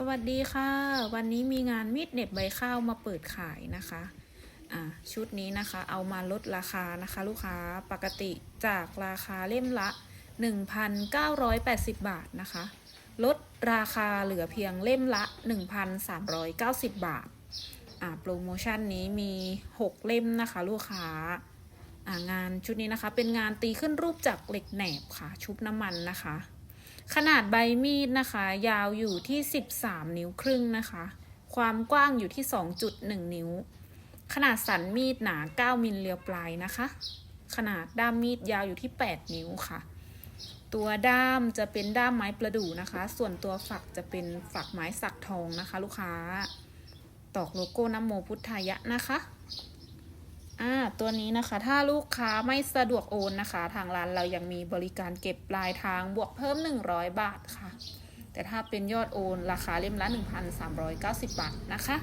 สวัสดีค่ะ วันนี้มีงานมีดเน็บใบข้าวมาเปิดขายนะคะอ่าชุดนี้นะคะ เอามาลดราคานะคะ ลูกค้าปกติจากราคาเล่มละ 1,980 บาทนะคะ ลดราคาเหลือเพียงเล่มละ 1,390 บาทอ่าโปรโมชั่นนี้มี 6 เล่มนะคะ ลูกค้าอ่างานชุดนี้นะคะ เป็นงานตีขึ้นรูปจากเหล็กแหนบค่ะ ชุบน้ำมันนะคะ ขนาดใบมีดนะคะ ยาวอยู่ที่ 13 นิ้วครึ่งนะคะ ความกว้างอยู่ที่ 2.1 นิ้ว ขนาดสันมีดหนา 9 มิลเรียวปลายนะคะ ขนาดด้ามมีดยาวอยู่ที่ 8 นิ้วค่ะ ตัวด้ามจะเป็นด้ามไม้ประดู่นะคะ ส่วนตัวฝักจะเป็นฝักไม้สักทองนะคะ ลูกค้า ตอกโลโก้น้ำโมพุทธายะนะคะ อ่าตัวนี้นะคะถ้าลูกค้าไม่สะดวกโอนนะคะ ทางร้านเรายังมีบริการเก็บปลายทางบวกเพิ่ม 100 บาทค่ะ แต่ถ้าเป็นยอดโอนราคาเล่มละ 1,390 บาทนะคะ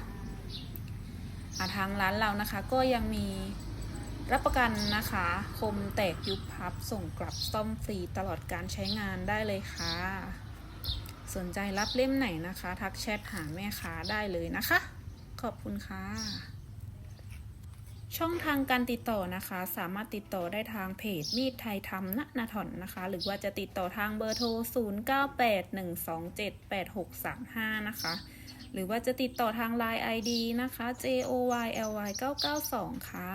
อ่าทางร้านเรานะคะก็ยังมีรับประกันนะคะ คมแตกยุบพับส่งกลับซ่อมฟรีตลอดการใช้งานได้เลยค่ะ สนใจรับเล่มไหนนะคะ ทักแชทหาแม่ค้าได้เลยนะคะ ขอบคุณค่ะ ช่องทางการติดต่อนะคะ สามารถติดต่อได้ทางเพจมีดไทยทำณนาถอนนะคะ หรือว่าจะติดต่อทางเบอร์โทร 0981278635 นะคะ หรือว่าจะติดต่อทาง Line ID นะคะ joyly 992 ค่ะ